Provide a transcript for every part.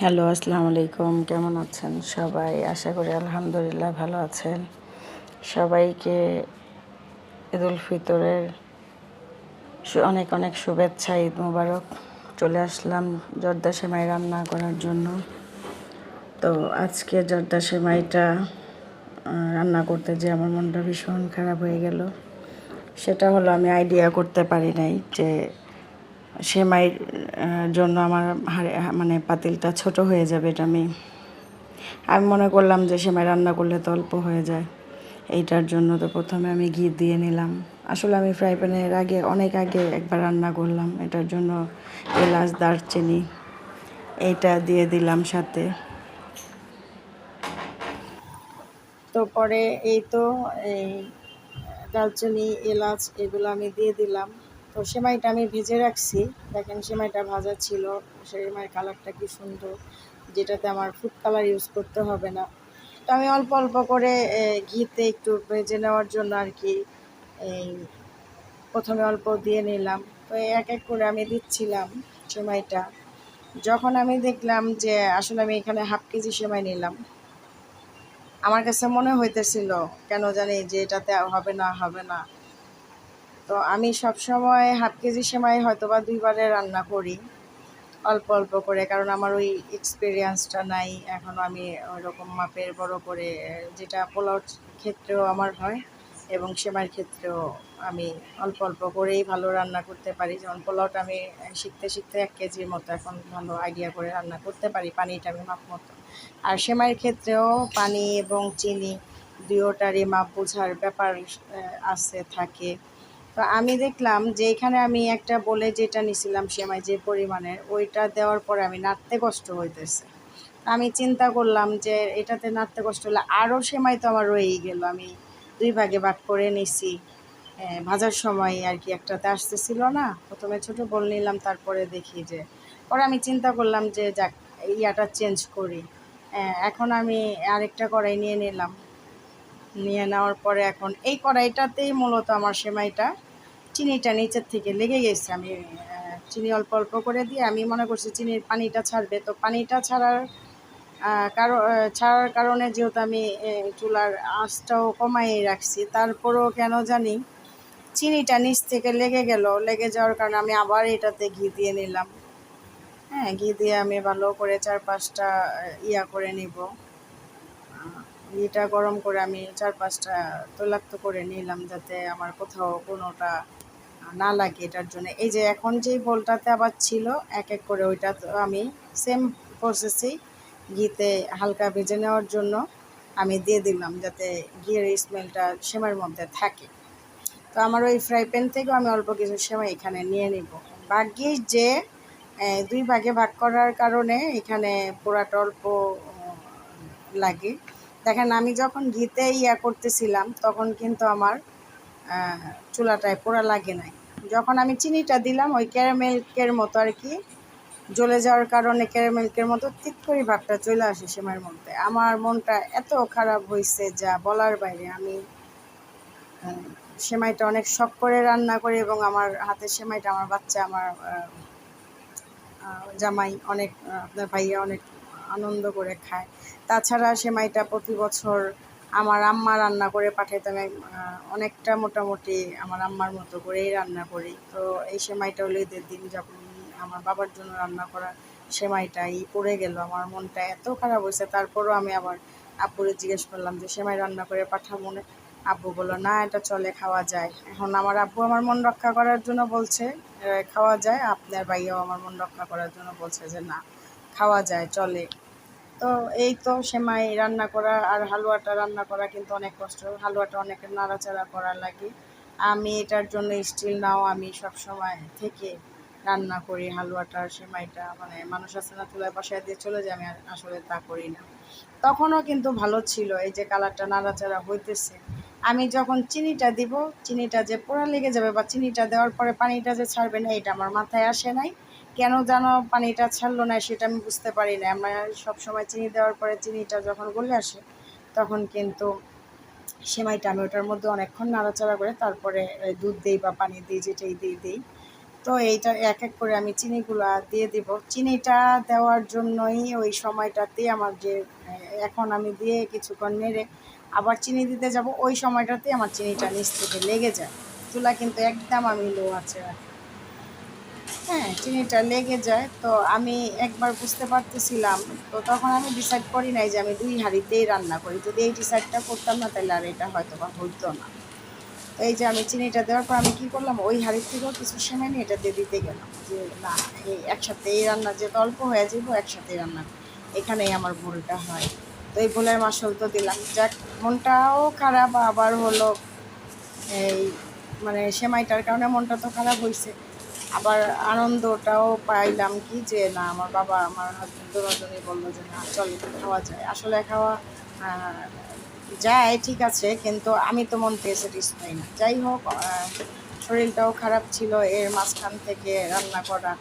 Hello, আসসালামু আলাইকুম। কেমন আছেন সবাই? আশা করি আলহামদুলিল্লাহ ভালো আছেন। সবাইকে ঈদুল ফিতরের অনেক অনেক শুভেচ্ছা, ঈদ মুবারক। চলে আসলাম জর্দা সেমাই রান্না করার জন্য। তো আজকে জর্দা সেমাইটা রান্না করতে যে আমার মনটা ভীষণ খারাপ হয়ে গেল, সেটা হলো আমি আইডিয়া করতে পারি নাই যে সেমাইয়ের জন্য আমার হাড়ে মানে পাতিলটা ছোট হয়ে যাবে এটা আমি আমি মনে করলাম যে সেমাই রান্না করলে তো অল্প হয়ে যায়। এইটার জন্য তো প্রথমে আমি ঘি দিয়ে নিলাম। আসলে আমি ফ্রাই প্যানের আগে, অনেক আগে একবার রান্না করলাম। এটার জন্য এলাচ, দারচিনি, এইটা দিয়ে দিলাম সাথে। তো পরে এই তো এই দারচিনি, এলাচ এগুলো আমি দিয়ে দিলাম। তো সেমাইটা আমি ভেজে রাখছি। দেখেন সেমাইটা ভাজা ছিল, সেমাইয়ের কালারটা কি সুন্দর। যেটাতে আমার ফুড কালার ইউজ করতে হবে না। তো আমি অল্প অল্প করে ঘিতে একটু ভেজে নেওয়ার জন্য আর কি, এই, প্রথমে অল্প দিয়ে নিলাম। তো এক এক করে আমি দিচ্ছিলাম সেমাইটা। যখন আমি দেখলাম যে আসলে আমি এখানে হাফ কেজি সেমাই নিলাম, আমার কাছে মনে হইতেছিল, কেন জানি যে এটাতে হবে না হবে না। তো আমি সব সময় হাফ কেজি সেমাই হয়তো বা দুইবারে রান্না করি, অল্প অল্প করে, কারণ আমার ওই এক্সপিরিয়েন্সটা নাই। এখনও আমি ওরকম মাপের বড় করে, যেটা পোলাওর ক্ষেত্রেও আমার হয় এবং সেমাইয়ের ক্ষেত্রেও আমি অল্প অল্প করেই ভালো রান্না করতে পারি। যেমন পোলাওটা আমি শিখতে শিখতে এক কেজির মতো এখন ভালো আইডিয়া করে রান্না করতে পারি, পানিটা আমি মাপ মতো। আর সেমাইয়ের ক্ষেত্রেও পানি এবং চিনি দুয়োটারই মাপ বোঝার ব্যাপার আছে, থাকে। তো আমি দেখলাম যে এখানে আমি একটা বলে যেটা নিছিলাম সেমাই যে পরিমাণের ওইটা দেওয়ার পরে আমি নাড়তে কষ্ট হইতেছে। আমি চিন্তা করলাম যে এটাতে নাড়তে কষ্ট হলে আরও সেমাই তো আমার রয়েই গেল। আমি দুই ভাগে ভাগ করে নিছি। ভাজার সময় আর কি একটাতে আসতেছিল না, প্রথমে ছোট বল নিলাম, তারপরে দেখি যে, পরে আমি চিন্তা করলাম যে যাক, ইয়াটা চেঞ্জ করি। এখন আমি আরেকটা কড়াই নিয়ে নিলাম। নিয়ে নেওয়ার পরে এখন এই কড়াইটাতেই মূলত আমার সেমাইটা চিনিটা নিচের থেকে লেগে গেছে। আমি চিনি অল্প অল্প করে দিয়ে আমি মনে করছি চিনির পানিটা ছাড়বে। তো পানিটা ছাড়ার কারণ ছাড়ার কারণে যেহেতু আমি চুলার আঁচটাও কমাই রাখছি, তারপরেও কেন জানি চিনিটা নিচ থেকে লেগে গেল। লেগে যাওয়ার কারণে আমি আবার এটাতে ঘি দিয়ে নিলাম। হ্যাঁ ঘি দিয়ে আমি ভালো করে চার পাঁচটা ইয়া করে নিব। ঘিটা গরম করে আমি চার পাঁচটা তৈলাক্ত করে নিলাম যাতে আমার কোথাও কোনোটা না লাগে এটার জন্য। এই যে এখন যেই বোলটাতে আবার ছিল, এক এক করে ওইটা তো আমি সেম প্রসেসেই ঘিতে হালকা ভেজে নেওয়ার জন্য আমি দিয়ে দিলাম যাতে ঘিয়ের স্মেলটা সেমাইয়ের মধ্যে থাকে। তো আমার ওই ফ্রাই প্যান থেকেও আমি অল্প কিছু সেমাই এখানে নিয়ে নিব। ভাগ্যিস যে দুই ভাগে ভাগ করার কারণে এখানে পোড়াটা অল্প লাগে। দেখেন আমি যখন ঘিতে ইয়া করতেছিলাম, তখন কিন্তু আমার চুলাটায় পোড়া লাগে নাই। যখন আমি চিনিটা দিলাম, ওই ক্যারামেলকের মতো আর কি, জ্বলে যাওয়ার কারণে ক্যারামেলকের মতো ঠিক করে ভাবটা চলে আসে সেমাইয়ের মধ্যে। আমার মনটা এত খারাপ হয়েছে যা বলার বাইরে। আমি সেমাইটা অনেক শখ করে রান্না করি এবং আমার হাতের সেমাইটা আমার বাচ্চা, আমার জামাই অনেক, আপনার ভাইয়া অনেক আনন্দ করে খায়। তাছাড়া সেমাইটা প্রতি বছর আমার আম্মা রান্না করে পাঠাইতে আমি অনেকটা মোটামুটি আমার আম্মার মতো করেই রান্না করি। তো এই সেমাইটা হলো ঈদের দিন যখন আমার বাবার জন্য রান্না করা সেমাইটাই পড়ে গেল। আমার মনটা এত খারাপ হয়েছে। তারপরও আমি আবার আব্বুরে জিজ্ঞেস করলাম যে, সেমাই রান্না করে পাঠাবো না? আব্বু বলল, না, এটা চলে, খাওয়া যায়। এখন আমার আব্বু আমার মন রক্ষা করার জন্য বলছে খাওয়া যায়। আপনার ভাইয়াও আমার মন রক্ষা করার জন্য বলছে যে, না, খাওয়া যায়, চলে। তো এই তো সেমাই রান্না করা আর হালুয়াটা রান্না করা কিন্তু অনেক কষ্ট। হালুয়াটা অনেক নাড়াচাড়া করা লাগে। আমি এটার জন্য স্টিল নাও আমি সব সময় থেকে রান্না করি হালুয়াটা, সেমাইটা। মানে মানুষ আছে না চুলায় বসায় দিয়ে চলে যায়, আমি আসলে তা করি না। তখনও কিন্তু ভালো ছিল এই যে কালারটা নাড়াচাড়া হইতেছে। আমি যখন চিনিটা দিব, চিনিটা যে পোড়া লেগে যাবে বা চিনিটা দেওয়ার পরে পানিটা যে ছাড়বে না, এটা আমার মাথায় আসে নাই। কেন যেন পানিটা ছাড়লো না সেটা আমি বুঝতে পারি না। আমরা সবসময় চিনি দেওয়ার পরে চিনিটা যখন গলে আসে, তখন কিন্তু সেমাইটা আমি ওটার মধ্যে অনেকক্ষণ নাড়াচাড়া করে তারপরে দুধ দিই বা পানি দিই, যেটাই দিই দিই। তো এইটা এক এক করে আমি চিনিগুলো দিয়ে দিব। চিনিটা দেওয়ার জন্যই ওই সময়টাতে আমার যে এখন আমি দিয়ে কিছুক্ষণ নেড়ে আবার চিনি দিতে যাব, ওই সময়টাতে আমার চিনিটা নিচ থেকে লেগে যায়। চুলা কিন্তু একদম আমি লো আছে রাখি। হ্যাঁ চিনিটা লেগে যায়। তো আমি একবার বুঝতে পারতেছিলাম। তো তখন আমি ডিসাইড করি নাই যে আমি দুই হাঁড়িতেই রান্না করি। যদি এই ডিসাইডটা করতাম না, তাহলে আর এটা হয়তো বা হইতো না। তো এই যে আমি চিনিটা দেওয়ার পর আমি কী করলাম, ওই হাঁড়ির থেকেও কিছু সময় নিয়ে এটা দিয়ে দিতে গেলাম। যে না, এই একসাথে এই রান্না, যেহেতু অল্প হয়ে যাব একসাথেই রান্না এখানেই আমার ভুলটা হয়। তো এই ভুলের মাসল তো দিলাম। যাক, মনটাও খারাপ, আবার হলো এই মানে সেমাইটার কারণে মনটা তো খারাপ হয়েছে আবার আনন্দটাও পাইলাম কি যে, না, আমার বাবা, আমার হাজব্যান্ড দুজনই বলল যে, না, চল খাওয়া যায়। আসলে খাওয়া যায়, ঠিক আছে, কিন্তু আমি তো মন থেকে স্যাটিসফাই না। যাই হোক শরীরটাও খারাপ ছিল, এর মাঝখান থেকে রান্না করা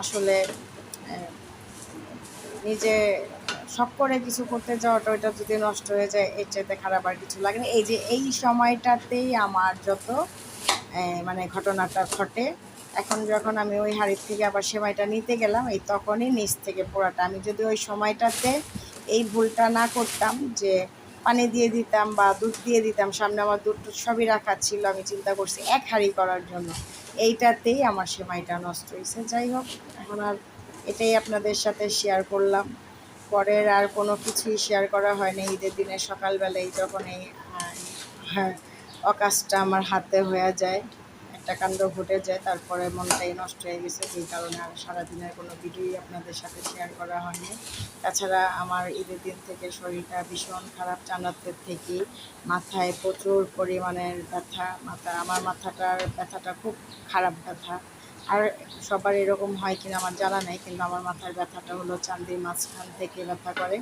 আসলে নিজে সব করে কিছু করতে যাওয়াটা, ওইটা যদি নষ্ট হয়ে যায়, এর চাইতে খারাপ আর কিছু লাগে না। এই যে, এই সময়টাতেই আমার যত মানে ঘটনাটা ঘটে এখন যখন আমি ওই হাড়ির থেকে আবার সেমাইটা নিতে গেলাম, এই তখনই নিচ থেকে পোড়াটা। আমি যদি ওই সময়টাতে এই ভুলটা না করতাম, যে পানি দিয়ে দিতাম বা দুধ দিয়ে দিতাম, সামনে আমার দুধ সবই রাখা ছিল, আমি চিন্তা করছি এক হাঁড়ি করার জন্য। এইটাতেই আমার সেমাইটা নষ্ট হয়েছে। যাই হোক, এখন আর এটাই আপনাদের সাথে শেয়ার করলাম। পরের আর কোনো কিছুই শেয়ার করা হয়নি। ঈদের দিনে সকালবেলায় যখন এই হ্যাঁ অকাজটা আমার হাতে হয়ে যায়। একটা কাণ্ড ঘটে যায়, তারপরে মনটাই নষ্ট হয়ে গেছে। সেই কারণে আর সারাদিনের কোনো ভিডিওই আপনাদের সাথে শেয়ার করা হয়নি। তাছাড়া আমার ঈদের দিন থেকে শরীরটা ভীষণ খারাপ চানাতের থেকে মাথায় প্রচুর পরিমাণের ব্যথা, মাথা, আমার মাথাটার ব্যথাটা খুব খারাপ ব্যথা। আর সবার এরকম হয় কিনা আমার জানা নেই, কিন্তু আমার মাথার ব্যথাটা হলো চান্দির মাঝখান থেকে ব্যথা করে।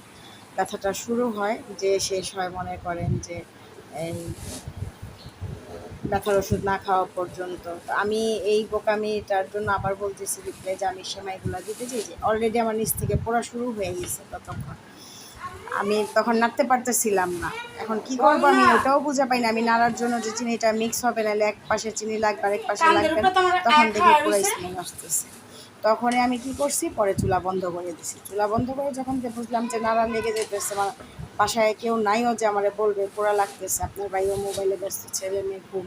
ব্যথাটা শুরু হয় যে শেষ হয় মনে করেন যে ব্যথার ওষুধ না খাওয়া পর্যন্ত। তো আমি এই বোকামিটার জন্য আবার বলতেছি রিপ্লাই যে আমি সেমাইগুলো দিতে চাই যে অলরেডি আমার নিচ থেকে পড়া শুরু হয়ে গেছে ততক্ষণ। আমি তখন নাড়তে পারতেছিলাম না। এখন কি করব আমি ওটাও বুঝে পাই না আমি নাড়ার জন্য যে চিনিটা মিক্স হবে নাহলে এক পাশে চিনি লাগবে আর এক পাশে লাগবে তখন দেখি পুরো স্মেল আসতেছে। তখনই আমি কি করছি? পরে চুলা বন্ধ করে দিছি। চুলা বন্ধ করে যখন বুঝলাম যে নাড়া লেগে যেতেছে আমার বাসায় কেউ নাইও যে আমার বলবে, পোড়া লাগতেছে। আপনার ভাইও মোবাইলে ব্যস্ত, ছেলে মেয়ে ঘুম,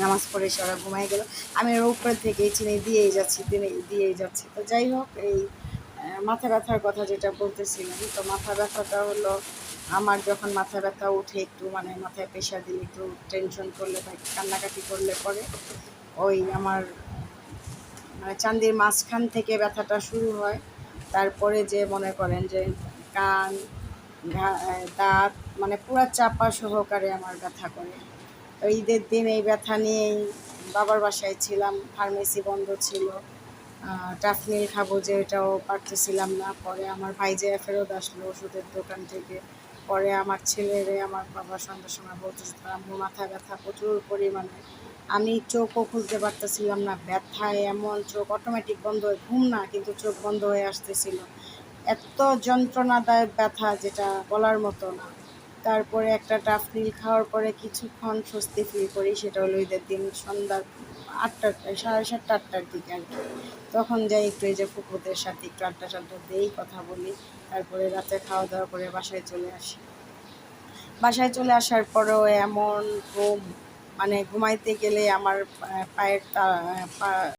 নামাজ পড়ে ওরা ঘুমাই গেল। আমি ওর উপরে থেকে চিনি দিয়েই যাচ্ছি, দিনে দিয়েই যাচ্ছি। তো যাই হোক, এই মাথা ব্যথার কথা যেটা বলতেছিলাম, তো মাথা ব্যথাটা হলো আমার যখন মাথা ব্যথা উঠে একটু মানে মাথায় প্রেশার দিলে একটু টেনশন করলে, বা কান্নাকাটি করলে পরে ওই আমার মানে চান্দির মাঝখান থেকে ব্যথাটা শুরু হয়। তারপরে যে মনে করেন যে কান দাঁত মানে পুরা চাপা সহকারে আমার ব্যথা করে। তো ঈদের দিন এই ব্যথা নিয়েই বাবার বাসায় ছিলাম ফার্মেসি বন্ধ ছিল। টাফনিল খাব যে এটাও পারতেছিলাম না। পরে আমার ভাই যে ফেরত আসলো ওষুধের দোকান থেকে, পরে আমার ছেলেরে আমার বাবা সন্ধ্যার সময় বলতেছে আম্মু মাথা ব্যথা প্রচুর পরিমাণে। আমি চোখও খুলতে পারতেছিলাম না, ব্যথায় এমন চোখ অটোমেটিক বন্ধ হয়ে, ঘুম না, কিন্তু চোখ বন্ধ হয়ে আসতেছিল। এত যন্ত্রণাদায়ক ব্যথা যেটা বলার মতো না। তারপরে একটা টাফনিল খাওয়ার পরে কিছুক্ষণ স্বস্তি ফিল করি, সেটা হলো ঈদের দিন সন্ধ্যার আটটার সাড়ে সাতটা, আটটার দিকে আর কি। তখন যাই একটু এই যে পুকুরদের সাথে একটু আটটা সাতটা দিয়েই কথা বলি, তারপরে রাতে খাওয়া দাওয়া করে বাসায় চলে আসি। বাসায় চলে আসার পরেও এমন ঘুম মানে ঘুমাইতে গেলে আমার পায়ের